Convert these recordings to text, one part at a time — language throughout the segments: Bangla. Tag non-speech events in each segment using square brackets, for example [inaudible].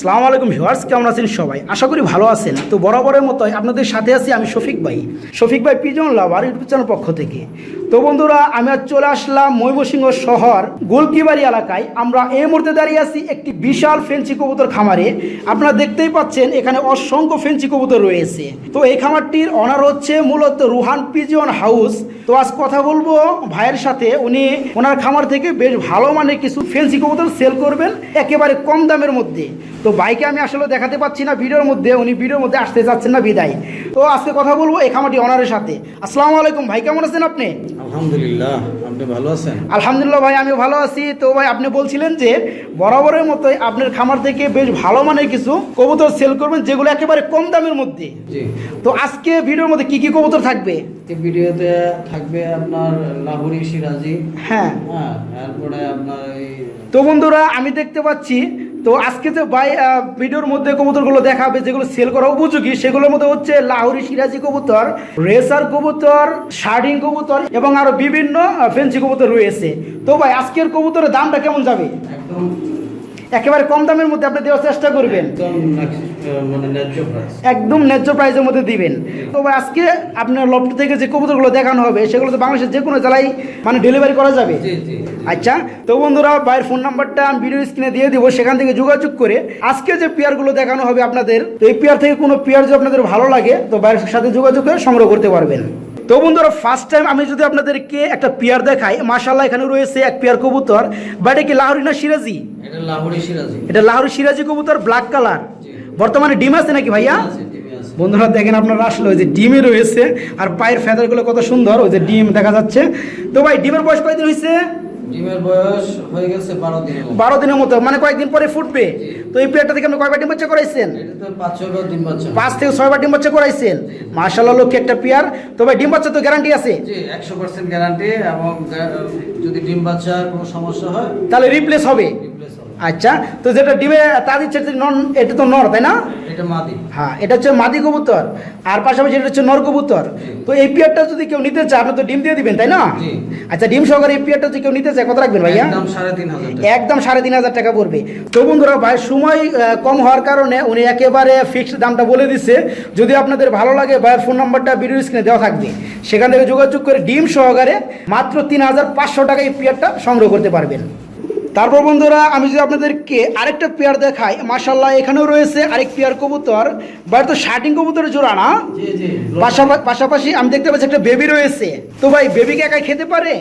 সালাম আলাইকুম ভিউয়ার্স, কেমন আছেন সবাই? আশা করি ভালো আছেন। তো বরাবরের মতোই আপনাদের সাথে আছি আমি শফিক ভাই। শফিক ভাই, পিজন লাভার ইউটিউব চ্যানেল পক্ষ থেকে। তো বন্ধুরা, আমি চলে আসলাম ময়মনসিংহ শহর গোলকিবাড়ি এলাকায়। আমরা এই মুহূর্তে দাঁড়িয়ে আছি একটি বিশাল ফেন্সি কবুতর খামারে। আপনারা দেখতেই পাচ্ছেন, এখানে অসংখ্য ফেন্সি কবুতর রয়েছে। তো এই খামারটির অনার হচ্ছে মূলত রুহান পিজন হাউস। তো আজ কথা বলব ভাইয়ের সাথে। উনি ওনার খামার থেকে বেশ ভালো মানের কিছু ফেন্সি কবুতর সেল করবেন, একেবারে কম দামের মধ্যে। তো বাইকে আমি আসলে দেখাতে পাচ্ছি না ভিডিওর মধ্যে, উনি ভিডিওর মধ্যে আসতে চাচ্ছেন না বিদায়। তো আজকে কথা বলব এই খামারটি অনারের সাথে। আসসালামু আলাইকুম ভাই, কেমন আছেন আপনি? আলহামদুলিল্লাহ আপনি ভালো আছেন? আলহামদুলিল্লাহ ভাই আমি ভালো আছি। তো ভাই আপনি বলছিলেন যে বরাবরের মতোই আপনার খামার থেকে বেশ ভালো মানের কিছু কবুতর সেল করবেন যেগুলো একেবারে কম দামের মধ্যে। জি। তো আজকে ভিডিওর মধ্যে কি কি কবুতর থাকবে? এই ভিডিওতে থাকবে আপনার লাহুরি সিরাজি। হ্যাঁ। হ্যাঁ তারপরে আপনার এই তো বন্ধুরা আমি দেখতে পাচ্ছি তো আজকে যে বাই ভিডিওর মধ্যে কবুতরগুলো দেখাবে, যেগুলো সেল করা উপযোগী, সেগুলোর মধ্যে হচ্ছে লাহোরি সিরাজি কবুতর, রেসার কবুতর শার্ডিং কবুতর এবং আরও বিভিন্ন ফেন্সি কবুতর রয়েছে। তো ভাই, আজকের কবুতরের দামটা কেমন যাবে? একদম একেবারে কম দামের মধ্যে আপনি দেওয়ার চেষ্টা করবেন। একদম মানে ন্যায্য প্রাইসের মধ্যে দিবেন। তো আজকে আপনার লফট থেকে যে কবুতরগুলো দেখানো হবে সেগুলো তো বাংলাদেশের যে কোনো জেলায় মানে ডেলিভারি করা যাবে। আচ্ছা তো বন্ধুরা ভাইয়ের ফোন নাম্বারটা আমি ভিডিও স্ক্রিনে দিয়ে দিব সেখান থেকে যোগাযোগ করে আজকে যে পেয়ারগুলো দেখানো হবে আপনাদের তো এই পেয়ার থেকে কোনো পেয়ার যদি আপনাদের ভালো লাগে তো ভাইয়ের সাথে যোগাযোগ করে সংগ্রহ করতে পারবেন। তো বন্ধুরা ফার্স্ট টাইম আমি যদি আপনাদেরকে একটা পেয়ার দেখাই মাশাল্লাহ এখানে রয়েছে এক পেয়ার কবুতর বা এটা কি লাহরি না সিরাজি? এটা লাহরি সিরাজি। এটা লাহোরি সিরাজি কবুতর ব্ল্যাক কালার বর্তমানে ডিম আছে নাকি ভাইয়া। বন্ধুরা দেখেন আপনারা আসলে ওই যে ডিমে রয়েছে আর পায়ের ফেদারগুলো কত সুন্দর ওই যে ডিম দেখা যাচ্ছে। তো ভাই ডিমের বয়স কয়দিন হয়েছে ডিমের বয়স হয়ে গেছে বারো দিন বারো দিনের মতো মানে কয়েকদিন পরে ফুটবে। তো এই পেয়ারটা থেকে আপনি কয়বার ডিম বাচ্চা করাইছেন? এটা তো পাঁচ ছয় বার ডিম বাচ্চা। পাঁচ থেকে ছয়বার ডিম বাচ্চা করাইছেন। মার্শাল্লাহ লক্ষ্যে একটা পেয়ার। তো ভাই ডিম বাচ্চা তো গ্যারান্টি আছে। জি একশো পার্সেন্ট গ্যারান্টি এবং যদি ডিম বাচ্চার কোনো সমস্যা হয় তাহলে রিপ্লেস হবে। আচ্ছা তো যেটা ডিমে তা দিচ্ছে নন এটা তো নর তাই না? এটা মাদি। হ্যাঁ এটা হচ্ছে মাদি কবুতর। আর পাশাপাশি এটা হচ্ছে নর কবুতর। তো এই পেয়ারটা যদি কেউ নিতে চায় আপনি তো ডিম দিয়ে দিবেন তাই না? আচ্ছা ডিম সহকারে এই পেয়ারটা যদি কেউ নিতে চায় কত রাখবেন ভাইয়া? একদম সাড়ে তিন হাজার টাকা। একদম সাড়ে তিন হাজার টাকা পড়বে। তো বন্ধুরা ভাই সময় কম হওয়ার কারণে উনি একেবারে ফিক্সড দামটা বলে দিচ্ছে যদি আপনাদের ভালো লাগে ভাইয়ের ফোন নাম্বারটা ভিডিও স্ক্রিনে দেওয়া থাকবে। সেখান থেকে যোগাযোগ করে ডিম সহকারে মাত্র তিন হাজার পাঁচশো টাকা এই পেয়ারটা সংগ্রহ করতে পারবেন। তারপর বন্ধুরা আমি যদি আপনাদেরকে আরেকটা পেয়ার দেখাই মাশাল্লাহ এখানেও রয়েছে আরেক পেয়ার কবুতর বাড়ি তো শার্টিং কবুতরের জোড়া না? পাশাপাশি আমি দেখতে পাচ্ছি একটা বেবি রয়েছে। তো ভাই বেবিকে একাই খেতে পারে?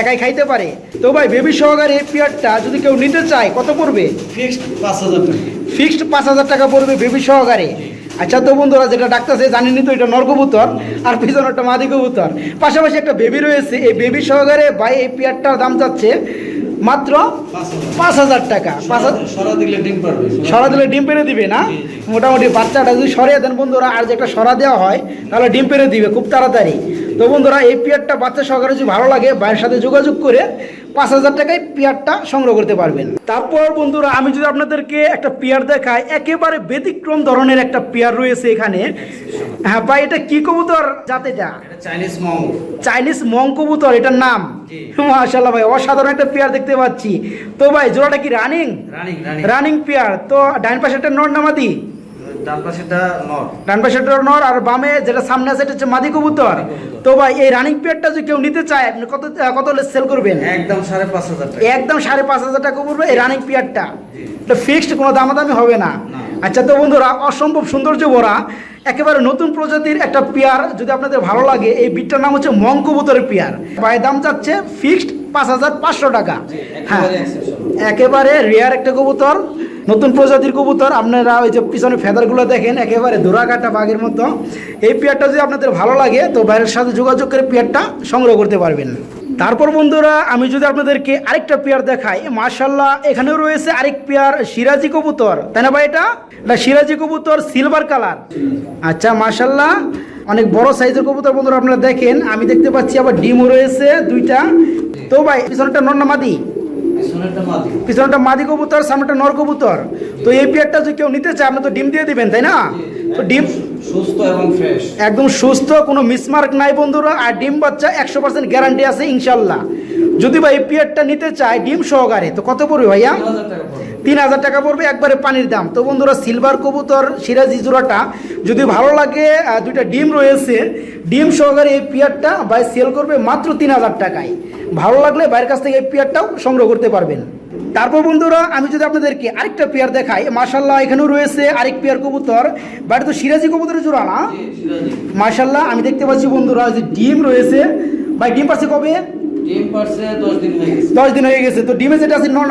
একাই খাইতে পারে। তো ভাই বেবি সহকারে এই পেয়ারটা যদি কেউ নিতে চায় কত পড়বে? ফিক্সড পাঁচ হাজার টাকা। ফিক্সড পাঁচ হাজার টাকা পড়বে বেবি সহকারে। আচ্ছা তো বন্ধুরা যেটা ডাক্তার সে জানেনি তো এটা নর কবুতর আর পিছনে একটা মাদি কবুতর। পাশাপাশি একটা বেবি রয়েছে এই বেবি সহকারে ভাই এই পেয়ারটার দাম যাচ্ছে মাত্র পাঁচ হাজার টাকা। পাঁচ হাজার সরা দিলে ডিম পারবে। সরা দিলে ডিম পেরে দিবে না। মোটামুটি বাচ্চাটা যদি সরিয়ে দেন বন্ধুরা আর যে একটা সরা দেওয়া হয় তাহলে ডিম পেরে দিবে খুব তাড়াতাড়ি। তো বন্ধুরা এই পিয়ারটা বাচ্চা সহকারে যদি ভালো লাগে বাইরের সাথে যোগাযোগ করে পাঁচ হাজার টাকায় পেয়ারটা সংগ্রহ করতে পারবেন। তারপর বন্ধুরা আমি যদি আপনাদেরকে একটা পেয়ার দেখাই একেবারে ব্যতিক্রম ধরনের একটা পেয়ার রয়েছে এখানে। হ্যাঁ ভাই এটা কি কবুতর জাত এটা এটা চাইনিজ মং। চাইনিজ মং কবুতর এটার নাম? জি। মাশাল্লাহ ভাই অসাধারণ একটা পেয়ার দেখতে পাচ্ছি। তো ভাই জোড়াটা কি running? Running running. Running pair. তো ডাইন পাশে একটা নর নামাদি। ডান পাশেটা নর। ডান পাশে নর আর বামে যেটা সামনে আছে এটা হচ্ছে মাদি কবুতর। তো ভাই এই রানিং পেয়ারটা যদি কেউ নিতে চায় আপনি কত কত সেল করবেন? একদম সাড়ে পাঁচ হাজার টাকা। একদম সাড়ে পাঁচ হাজার টাকা পড়বে এই রানিং পেয়ারটা এটা ফিক্সড কোনো দামাদামি হবে না। আচ্ছা তো বন্ধুরা অসম্ভব সৌন্দর্য ভরা একেবারে নতুন প্রজাতির একটা পেয়ার। যদি আপনাদের ভালো লাগে এই বিটটার নাম হচ্ছে মং কবুতরের পেয়ার। ভাই দাম চাচ্ছে ফিক্সড পাঁচ হাজার পাঁচশো টাকা। হ্যাঁ। একেবারে রেয়ার একটা কবুতর। নতুন প্রজাতির কবুতর, আপনারা ওই যে পিছনে ফেদারগুলো দেখেন, একেবারে দোরাকাটা বাঘের মতো। এই পেয়ারটা যদি আপনাদের ভালো লাগে, তো বাইরের সাথে যোগাযোগ করে পেয়ারটা সংগ্রহ করতে পারবেন। তারপর বন্ধুরা, আমি যদি আপনাদেরকে আরেকটা পেয়ার দেখাই মার্শাল্লাহ এখানেও রয়েছে আরেক পেয়ার সিরাজি কবুতর। তাই না ভাই এটা? এটা সিরাজি কবুতর, সিলভার কালার। আচ্ছা মার্শাল্লাহ অনেক বড় সাইজের কবুতর বন্ধুরা আপনারা দেখেন, আমি দেখতে পাচ্ছি আবার ডিমও রয়েছে দুইটা। তো ভাই, পিছনেটা নন্না মাদি? পিছনেরটা মাদি। কবুতর সামনেটা নর কবুতর। তো এই পেয়ারটা যদি কেউ নিতে চায় আপনি তো ডিম দিয়ে দিবেন তাই না? তো ডিম সুস্থ এবং ফ্রেশ। একদম সুস্থ কোনো মিসমার্ক নাই বন্ধুরা আর ডিম বাচ্চা একশো পার্সেন্ট গ্যারান্টি আছে ইনশাল্লাহ। যদি ভাই এই পেয়ারটা নিতে চায় ডিম সহকারে তো কত পড়বে ভাইয়া? তিন হাজার টাকা পড়বে একবারে পানির দাম। তো বন্ধুরা সিলভার কবুতর সিরাজি জোড়াটা যদি ভালো লাগে দুইটা ডিম রয়েছে ডিম সহকারে এই পিয়ারটা বাই সেল করবে মাত্র তিন হাজার টাকায়। ভালো লাগলে বাইরের কাছ থেকে এই পিয়ারটাও সংগ্রহ করতে পারবেন। তারপর বন্ধুরা আমি যদি আপনাদেরকে আরেকটা পেয়ার দেখাই মার্শাল্লাহ এখানেও রয়েছে আরেক পেয়ার কবুতর। বাট তো সিরাজি কবুতরের জোড়া না? মার্শাল্লাহ আমি দেখতে পাচ্ছি বন্ধুরা যে ডিম রয়েছে। ভাই ডিম পাচ্ছে কবে? দশ দিন হয়ে গেছে। দশ দিন গেছে। তো ডিমে যেটা আছে নর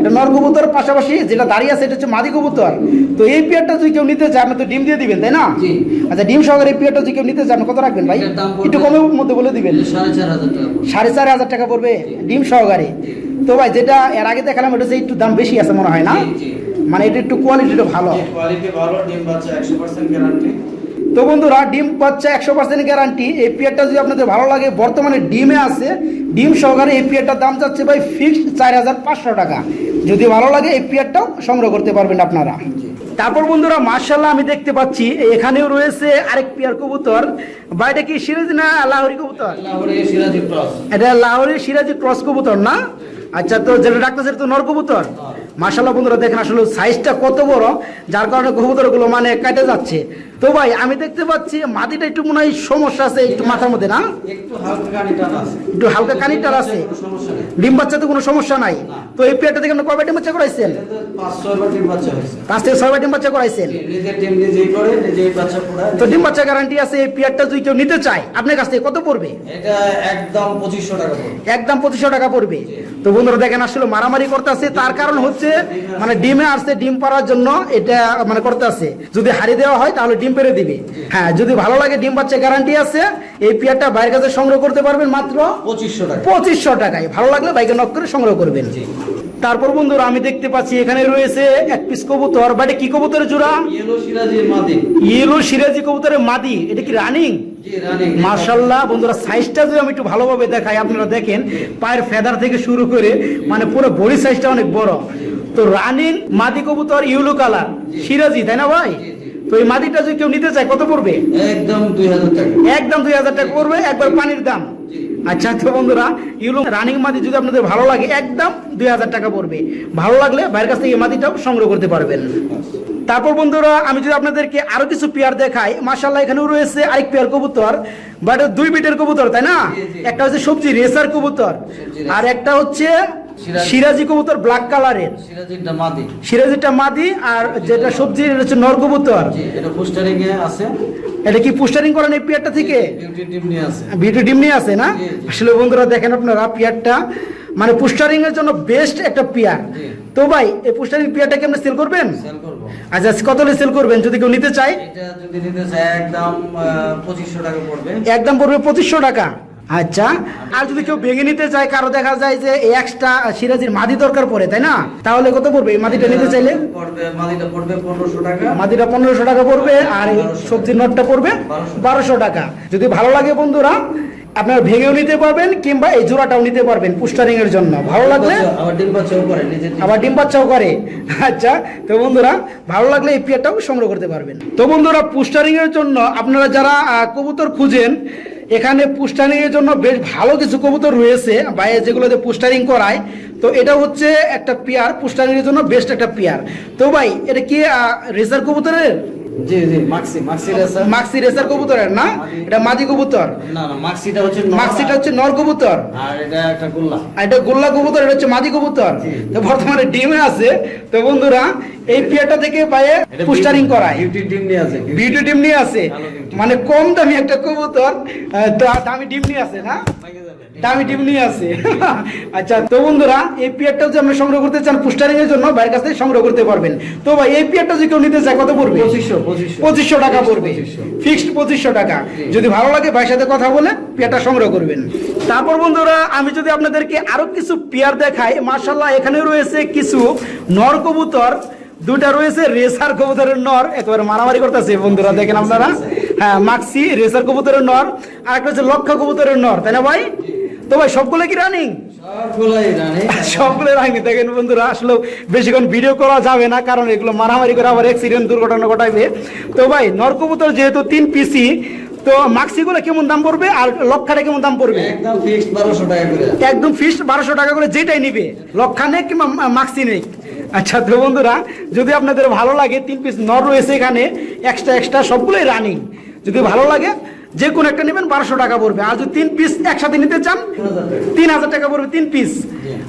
এটা নর কবুতর পাশাপাশি যেটা দাঁড়িয়ে আছে এটা হচ্ছে মাদি কবুতর। তো এই পেয়ারটা যদি কেউ নিতে চায় আপনি তো ডিম দিয়ে দিবেন তাই না? আচ্ছা ডিম সহকারে এই পেয়ারটা যদি কেউ নিতে চায় আপনি কত রাখবেন ভাই? একটু কমের মধ্যে বলে দিবেন। সাড়ে চার হাজার টাকা পড়বে। ডিম সহকারে। তো ভাই যেটা এর আগে দেখালাম এটা হচ্ছে একটু দাম বেশি আছে মনে হয় না। মানে এটা একটু কোয়ালিটিটা ভালো। কোয়ালিটি ভালো ডিম বাচ্চা একশো পার্সেন্ট গ্যারান্টি তো বন্ধুরা ডিম পাচ্ছে একশো পার্সেন্ট গ্যারান্টি এই পেয়ারটা যদি আপনাদের ভালো লাগে বর্তমানে ডিমে আছে। ডিম সহকারে এই পেয়ারটার দাম চাচ্ছে ভাই ফিক্সড চার হাজার পাঁচশো টাকা। যদি ভালো লাগে এই পেয়ারটাও সংগ্রহ করতে পারবেন আপনারা। তারপর বন্ধুরা মার্শাল্লাহ আমি দেখতে পাচ্ছি এখানেও রয়েছে আরেক পেয়ার কবুতর। বা এটা কি সিরাজ না লাহোরি কবুতর? লাহোরে এটা লাহোরের সিরাজি ক্রস কবুতর না? আচ্ছা তো যেটা ডাক্তার সেটা তো নর কবুতর। মার্শাল্লাহ বন্ধুরা দেখেন আসলে সাইজটা কত বড় যার কারণে কবুতরগুলো মানে কেটে যাচ্ছে। তো ভাই আমি দেখতে পাচ্ছি মাটিটা একটু মনে হয় সমস্যা আছে একটু মাথার মধ্যে না? একটু হালকা কানিটার আছে। কোনো সমস্যা নেই। ডিম বাচ্চাতে কোনো সমস্যা নাই? তো এই পেয়ারটা থেকে আপনি কবে ডিম বাচ্চা করাইছেন? পাঁচ বাচ্চা থেকে ছয়বার ডিম বাচ্চা করাইছেন? বাচ্চা তো ডিম বাচ্চা গ্যারান্টি আছে এই পেয়ারটা যদি কেউ নিতে চায় আপনার কাছ থেকে কত পড়বে? একদম পঁচিশশো টাকা পড়বে। একদম পঁচিশশো টাকা পড়বে। তো বন্ধুরা দেখেন আসলে মারামারি করতে আছে তার কারণ হচ্ছে মানে ডিমে আসছে ডিম পাড়ার জন্য এটা মানে করতে আছে যদি হারিয়ে দেওয়া হয় তাহলে ডিম পেরে দিবে। হ্যাঁ যদি ভালো লাগে ডিম বাচ্চা গ্যারান্টি আছে। এই পেয়ারটা বাইরের কাছে সংগ্রহ করতে পারবেন মাত্র পঁচিশশো টাকা। পঁচিশশো টাকায়। ভালো লাগলে বাইকে নক করে সংগ্রহ করবেন। তারপর বন্ধুরা আমি দেখতে পাচ্ছি এখানে রয়েছে এক পিস কবুতর। বাটে কি কবুতরের জোড়া? ইয়েলো সিরাজি কবুতরের মাদি। এটা কি রানিং মার্শাল্লাহ বন্ধুরা সাইজটা যদি আমি একটু ভালোভাবে দেখাই আপনারা দেখেন পায়ের ফেদার থেকে শুরু করে মানে পুরো বডি সাইজটা অনেক বড়। তো রানিং মাদি কবুতর ইউলো কালার সিরাজি তাই না ভাই? তো এই মাদিটা যদি কেউ নিতে চায় কত পড়বে? একদম দুই হাজার টাকা। একদম দুই হাজার টাকা পড়বে একবার পানির দাম। আচ্ছা তো বন্ধুরা ইউলো রানিং মাদি যদি আপনাদের ভালো লাগে একদম দুই হাজার টাকা পড়বে। ভালো লাগলে বাইরের কাছ থেকে এই মাদিটাও সংগ্রহ করতে পারবেন। তারপর বন্ধুরা আমি যদি আপনাদেরকে আরও কিছু পেয়ার দেখাই মাশাল্লাহ এখানেও রয়েছে আরেক পেয়ার কবুতর বাট দুই বিটের কবুতর তাই না। একটা হচ্ছে সবজি রেসার কবুতর আর একটা হচ্ছে সিরাজি। কবুতর ব্ল্যাক কালারের মাদি। সিরাজিটা মাদি আর যেটা সবজি এটা হচ্ছে নর কবুতর। এটা পোস্টারিং এ আছে। এটা কি পোস্টারিং করেন এই পেয়ারটা থেকে? বিউটি টিম নিয়ে আছে। ভিডিও ডিম নিয়ে আছে না। আসলে বন্ধুরা দেখেন আপনারা পিয়ারটা। মানে পুস্টারিং এর জন্য বেস্ট একটা পিয়ার। তো ভাই এই পুস্টারিং পিয়ারটাকে আপনি সেল করবেন? আচ্ছা কত সেল করবেন? যদি কেউ নিতে চায়? এটা যদি নিতে চায় একদম পঁচিশশো টাকা পড়বে। একদম পড়বে পঁচিশশো টাকা। আচ্ছা আর যদি কেউ ভেঙে নিতে চায় কারও দেখা যায় যে এক্সট্রা সিরাজির মাদি দরকার পড়ে তাই না? তাহলে কত পড়বে? এই মাদিটা নিতে চাইলে? পড়বে মাদিটা পড়বে পনেরোশো টাকা। মাদিটা পনেরোশো টাকা পড়বে আর এই সবজির নটটা পড়বে বারোশো। টাকা। যদি ভালো লাগে বন্ধুরা আপনারা ভেঙেও নিতে পারবেন কিংবা এই জোড়াটাও নিতে পারবেন পুস্টারিং এর জন্য। ভালো লাগলে আবার ডিম বাচ্চাও করে নিজের আবার ডিম বাচ্চাও করে। আচ্ছা তো বন্ধুরা ভালো লাগলে এই পেয়ারটাও সংগ্রহ করতে পারবেন। তো বন্ধুরা পুস্টারিং এর জন্য আপনারা যারা কবুতর খুঁজেন এখানে পুস্টারিং এর জন্য বেশ ভালো কিছু কবুতর রয়েছে বাইরে যেগুলোতে পুস্টারিং করায়। তো এটা হচ্ছে একটা পেয়ার পুস্টারিং এর জন্য বেস্ট একটা পেয়ার। তো ভাই এটা কি রেসার কবুতরের? জি জি মাক্সি মাক্সি রেসার মাক্সি রেসার কবুতরের না? এটা মাদি কবুতর? না না মাক্সিটা হচ্ছে নর। মাক্সিটা হচ্ছে নর কবুতর। আর এটা একটা গোল্লা। এটা গোল্লা কবুতর এটা হচ্ছে মাদি কবুতর। তো বর্তমানে ডিমে আছে। তো বন্ধুরা এই পেয়ারটা থেকে পায়ে পুস্টারিং করায়। বিউটি টিম নিয়ে আছে বিউটি ডিম নিয়ে আছে। মানে কম দামি একটা কবুতর দামি ডিম নিয়ে আছে না? দামি ডিম নিয়ে আছে। [laughs] আচ্ছা তো বন্ধুরা এই পিয়ারটা যদি আপনি সংগ্রহ করতে চান পুস্টারিং এর জন্য বাইরের কাছ থেকে সংগ্রহ করতে পারবেন। তো ভাই এই পিয়ারটা যদি কেউ নিতে চায় কত পড়বে? পঁচিশশো পঁচিশশো। পঁচিশশো টাকা পড়বে। ফিক্সড পঁচিশশো টাকা। যদি ভালো লাগে ভাইয়ের সাথে কথা বলে পেয়ারটা সংগ্রহ করবেন। তারপর বন্ধুরা আমি যদি আপনাদেরকে আরও কিছু পেয়ার দেখাই মার্শাল্লাহ এখানে রয়েছে কিছু নর কবুতর। দুটা রয়েছে রেসার কবুতরের নর একেবারে মারামারি করতেছে বন্ধুরা দেখেন আপনারা। হ্যাঁ মাক্সি রেসার কবুতরের নর আর একটা হচ্ছে লক্ষা কবুতরের নর তাই না ভাই? তো ভাই সবগুলো কি রানিং সবগুলো রাখি দেখেন বন্ধুরা আসলে বেশিক্ষণ ভিডিও করা যাবে না কারণ এগুলো মারামারি করে আবার অ্যাক্সিডেন্ট দুর্ঘটনা ঘটাইবে। তো ভাই নরকবুতর যেহেতু তিন পিসি তো মাক্সিগুলো কেমন দাম পড়বে আর লক্ষাটা কেমন দাম পড়বে? একদম ফিক্সড বারোশো টাকা করে। একদম ফিক্সড বারোশো টাকা করে যেটাই নিবে লক্ষা নেই কিংবা মাক্সি নেই আচ্ছা তো বন্ধুরা, যদি আপনাদের ভালো লাগে, তিন পিস নর রয়েছে এখানে এক্সট্রা এক্সট্রা সবগুলোই রানিং যদি ভালো লাগে, যে কোনো একটা নেবেন, বারোশো টাকা পড়বে। আর যদি তিন পিস একসাথে নিতে চান, তিন হাজার টাকা পড়বে তিন পিস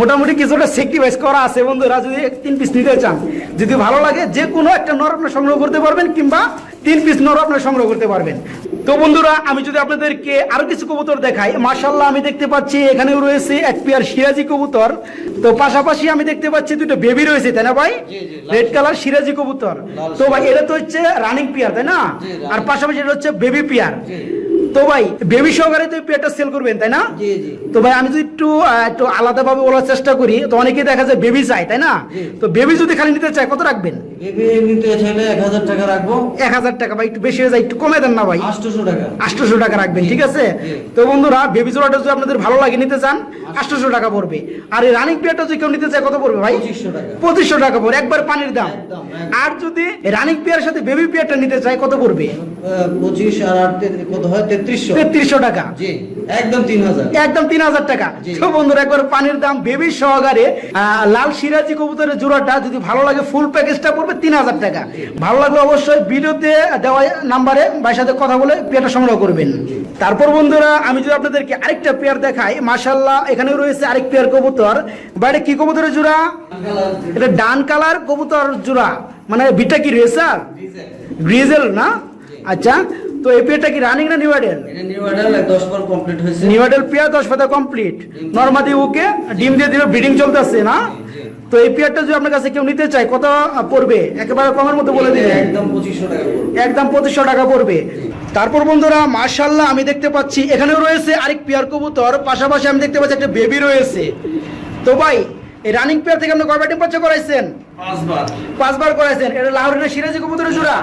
মোটামুটি কিছুটা সেক্রিফাইস করা আছে, বন্ধুরা, যদি তিন পিস নিতে চান। যদি ভালো লাগে, যে কোনো একটা নর আপনার সংগ্রহ করতে পারবেন, কিংবা তিন পিস নর আপনার সংগ্রহ করতে পারবেন। তো বন্ধুরা আমি যদি আপনাদেরকে আরও কিছু কবুতর দেখাই মার্শাল্লাহ আমি দেখতে পাচ্ছি এখানেও রয়েছে এক পেয়ার সিরাজি কবুতর। তো পাশাপাশি আমি দেখতে পাচ্ছি দুটো বেবি রয়েছে তাই না ভাই? রেড কালার সিরাজি কবুতর। তো ভাই এটা তো হচ্ছে রানিং পেয়ার তাই না? আর পাশাপাশি এটা হচ্ছে বেবি পেয়ার তো ভাই বেবি সহকারে তো পেয়ারটা সেল করবেন তাই না? তো ভাই আমি যদি একটু একটু আলাদাভাবে বলার চেষ্টা করি তো অনেকেই দেখা যায় বেবি চাই তাই না? তো বেবি যদি খালি নিতে চায় কত রাখবেন? এক হাজার টাকা ভাই একটু বেশি হয়ে যায় একটু কমে দেন না ভাই। আটশোশো টাকা। রাখবেন ঠিক আছে? তো বন্ধুরা বেবি জোড়াটা যদি আপনাদের ভালো লাগে নিতে চান আটশোশো টাকা পড়বে। আর এই রানিং পেয়ারটা যদি কেউ নিতে চায় কত পড়বে ভাই? পঁচিশশো টাকা। পড়বে একবার পানির দাম। আর যদি রানিং পেয়ার সাথে বেবি পেয়ারটা নিতে চায় কত পড়বে? পঁচিশ আর কত হয়? তেত্রিশশো। টাকা। একদম তিন হাজার। একদম তিন হাজার টাকা। তো বন্ধুরা একবার পানির দাম বেবি সহকারে লাল সিরাজি কবুতরের জোড়াটা যদি ভালো লাগে ফুল প্যাকেজটা পড়বে তিন হাজার টাকা। ভালো লাগলে অবশ্যই ভিডিওতে দেওয়া নাম্বারে ভাইয়ের সাথে কথা বলে পেয়ারটা সংগ্রহ করবেন। তারপর বন্ধুরা আমি যদি আপনাদেরকে আরেকটা পেয়ার দেখাই মাশাল্লাহ এখানেও রয়েছে আরেক পেয়ার কবুতর। বাইরে কি কবুতরের জোড়া? এটা ডান কালার কবুতর জোড়া। মানে বিটা কি রেসার? গ্রিজেল। না? আচ্ছা তো এই পেয়ারটা কি রানিং না এটা নিউ অর্ডার দশ বার কমপ্লিট হয়েছে। নিউডেল পেয়ার দশ পাতা কমপ্লিট নর্মাদি ওকে ডিম দিয়ে দিবে ব্রিডিং চলতেছে না? তো এই পেয়ারটা যদি আপনার কাছে কেউ নিতে চায় কত পড়বে? একেবারে কমের মতো বলে দিবেন একদম পঁচিশশো টাকা পড়বে। একদম পঁচিশশো টাকা পড়বে। তারপর বন্ধুরা মার্শাল্লাহ আমি দেখতে পাচ্ছি এখানেও রয়েছে আরেক পেয়ার কবুতর পাশাপাশি আমি দেখতে পাচ্ছি একটা বেবি রয়েছে। তো ভাই এই রানিং পেয়ার থেকে আপনি কয়বার ডিম বাচ্চা করাইছেন? পাঁচবার। করাইছেন। এটা লাহোরের সিরাজি কবুতরের জোড়া?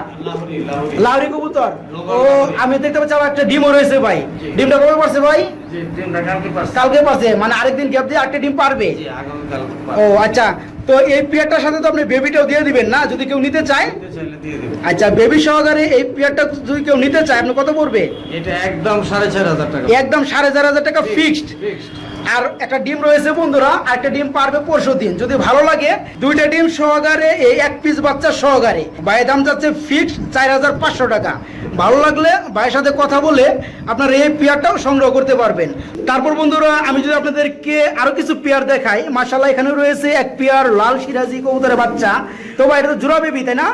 লাহরি কবুতর। ও আমি দেখতে পাচ্ছি আবার একটা ডিমও রয়েছে ভাই। ডিমটা কবে পারছে ভাই? কালকে পারছে। মানে আরেকদিন গ্যাপ দিয়ে আরেকটা ডিম পারবে। ও আচ্ছা। তো এই পেয়ারটার সাথে তো আপনি বেবিটাও দিয়ে দিবেন না? যদি কেউ নিতে চায়? আচ্ছা বেবি সহকারে এই পেয়ারটা যদি কেউ নিতে চায় আপনি কত পড়বে? এটা একদম সাড়ে চার হাজার টাকা। একদম সাড়ে চার হাজার টাকা ফিক্সড আর একটা ডিম রয়েছে বন্ধুরা আর একটা ডিম পারবে পরশু দিন যদি ভালো লাগে দুইটা ডিম সহকারে এই এক পিস বাচ্চা সহকারে। ভাইয়ের দাম যাচ্ছে ফিক্সড চার হাজার পাঁচশো টাকা। ভালো লাগলে ভাইয়ের সাথে কথা বলে আপনার এই পেয়ারটাও সংগ্রহ করতে পারবেন। তারপর বন্ধুরা আমি যদি আপনাদেরকে আরও কিছু পেয়ার দেখাই মাসাল্লাহ এখানে রয়েছে এক পেয়ার লাল সিরাজি কবুতরের বাচ্চা। তো ভাই এটা তো জোড়া বেবি তাই না?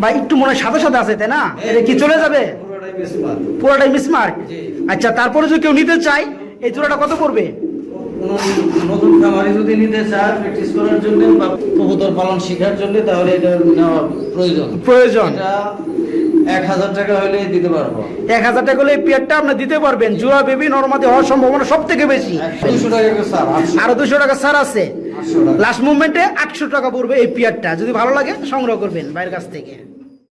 ভাই একটু মনে হয় সাদা সাদা আছে তাই না? এটা কি চলে যাবে? পুরোটাই মিসমার্ক আচ্ছা তারপরে যদি কেউ নিতে চায় এই জোড়াটা কত পড়বে? নতুন খামারি যদি নিতে চায় প্র্যাকটিস করার জন্য বা কবুতর পালন শেখার জন্য তাহলে এটা নেওয়া প্রয়োজন। প্রয়োজন। এক হাজার টাকা হলে দিতে পারব। এক হাজার টাকা হলে এই পেয়ারটা আপনি দিতে পারবেন। জোড়া বেবি নর্মাদি হওয়ার সম্ভাবনা সব থেকে বেশি। দুশো টাকা স্যার আরও দুশো টাকা ছাড় আছে। লাস্ট মুভমেন্টে আটশো টাকা পড়বে এই পেয়ারটা। যদি ভালো লাগে সংগ্রহ করবেন বাইরের কাছ থেকে।